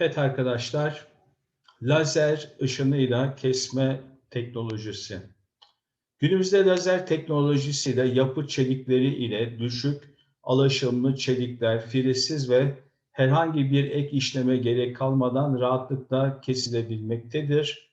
Evet arkadaşlar, lazer ışınıyla kesme teknolojisi. Günümüzde lazer teknolojisiyle yapı çelikleri ile düşük alaşımlı çelikler, filesiz ve herhangi bir ek işleme gerek kalmadan rahatlıkla kesilebilmektedir.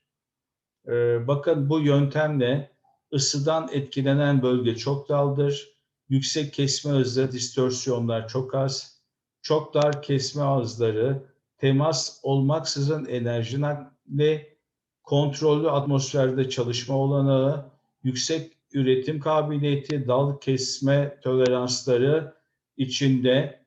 Ee, bakın bu yöntemle ısıdan etkilenen bölge çok daldır. Yüksek kesme hızı, distorsiyonlar çok az. Çok dar kesme hızları, temas olmaksızın enerji nakli, kontrollü atmosferde çalışma olanağı, yüksek üretim kabiliyeti, dal kesme toleransları içinde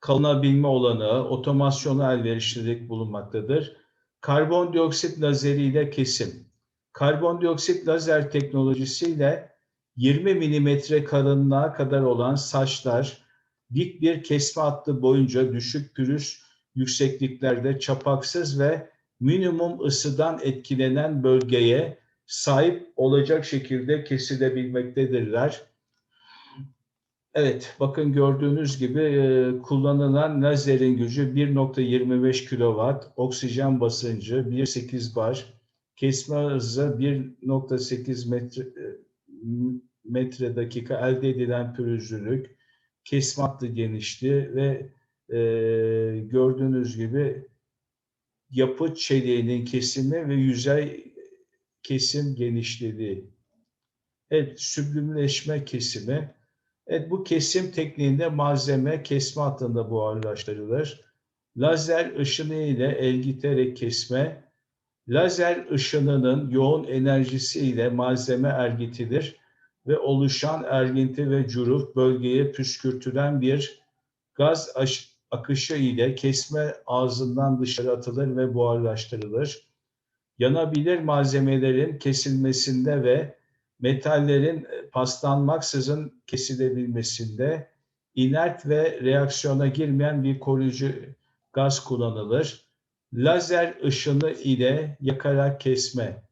kalınabilme olanağı, otomasyonu elverişlilik bulunmaktadır. Karbondioksit lazeriyle kesim. Karbondioksit lazer teknolojisiyle 20 milimetre kalınlığa kadar olan saçlar dik bir kesme hattı boyunca düşük pürüz yüksekliklerde çapaksız ve minimum ısıdan etkilenen bölgeye sahip olacak şekilde kesilebilmektedirler. Evet, bakın gördüğünüz gibi e, kullanılan lazerin gücü 1.25 kW, oksijen basıncı 1.8 bar, kesme hızı 1.8 metre, e, metre dakika, elde edilen pürüzlülük, kesme hattı genişliği ve e, gördüğünüz gibi yapı çeliğinin kesimi ve yüzey kesim genişlediği. Evet, süblimleşme kesimi. Evet, bu kesim tekniğinde malzeme kesme hattında buharlaştırılır. Lazer ışını ile elgiterek kesme, lazer ışınının yoğun enerjisi ile malzeme ergitilir ve oluşan erginti ve curuh bölgeye püskürtülen bir gaz akışı ile kesme ağzından dışarı atılır ve buharlaştırılır. Yanabilir malzemelerin kesilmesinde ve metallerin paslanmaksızın kesilebilmesinde inert ve reaksiyona girmeyen bir koruyucu gaz kullanılır. Lazer ışını ile yakarak kesme.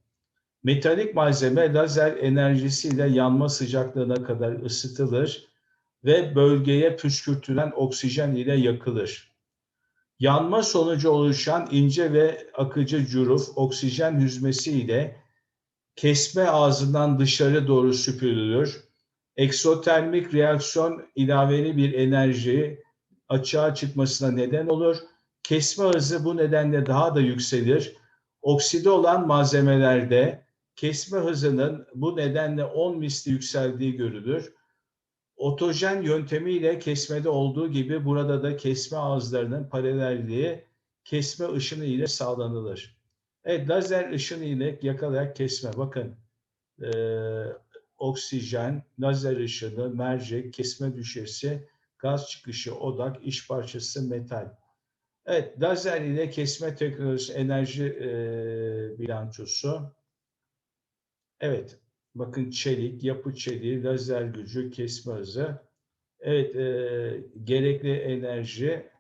Metalik malzeme lazer enerjisiyle yanma sıcaklığına kadar ısıtılır ve bölgeye püskürtülen oksijen ile yakılır. Yanma sonucu oluşan ince ve akıcı cüruf oksijen hüzmesi ile kesme ağzından dışarı doğru süpürülür. Eksotermik reaksiyon ilaveli bir enerji açığa çıkmasına neden olur. Kesme hızı bu nedenle daha da yükselir. Okside olan malzemelerde kesme hızının bu nedenle 10 misli yükseldiği görülür. Otojen yöntemiyle kesmede olduğu gibi burada da kesme ağızlarının paralelliği kesme ışını ile sağlanılır. Evet lazer ışını ile yakalayarak kesme. Bakın e, oksijen, lazer ışını, mercek, kesme düşesi, gaz çıkışı, odak, iş parçası, metal. Evet lazer ile kesme teknolojisi enerji e, bilançosu. Evet Bakın çelik, yapı çeliği, lazer gücü, kesme hızı. Evet, e, gerekli enerji,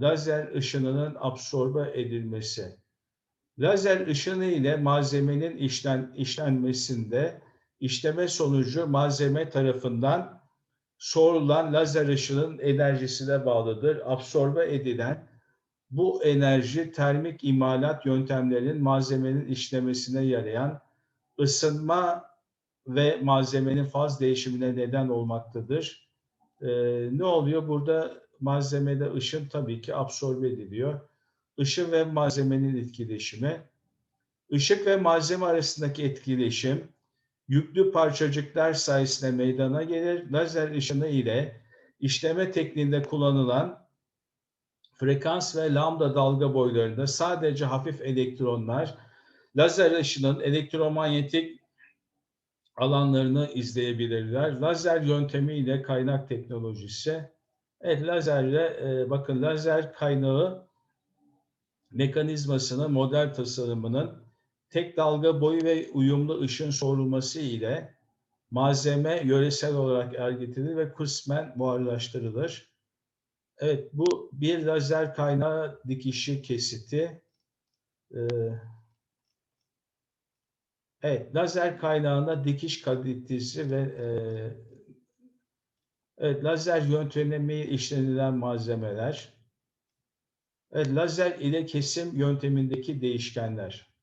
lazer ışınının absorbe edilmesi. Lazer ışını ile malzemenin işlen, işlenmesinde işleme sonucu malzeme tarafından sorulan lazer ışının enerjisine bağlıdır. Absorbe edilen bu enerji termik imalat yöntemlerinin malzemenin işlemesine yarayan ısınma ve malzemenin faz değişimine neden olmaktadır. Ee, ne oluyor? Burada malzemede ışın tabii ki absorbe ediliyor. Işın ve malzemenin etkileşimi. Işık ve malzeme arasındaki etkileşim yüklü parçacıklar sayesinde meydana gelir. Lazer ışını ile işleme tekniğinde kullanılan frekans ve lambda dalga boylarında sadece hafif elektronlar lazer ışının elektromanyetik alanlarını izleyebilirler. Lazer yöntemiyle kaynak teknolojisi. Evet lazerle e, bakın lazer kaynağı mekanizmasının model tasarımının tek dalga boyu ve uyumlu ışın sorulması ile malzeme yöresel olarak ergitilir ve kısmen buharlaştırılır. Evet bu bir lazer kaynağı dikişi kesiti. Ee, Evet, lazer kaynağında dikiş kalitesi ve e, evet, lazer yöntemi işlenilen malzemeler. Evet, lazer ile kesim yöntemindeki değişkenler.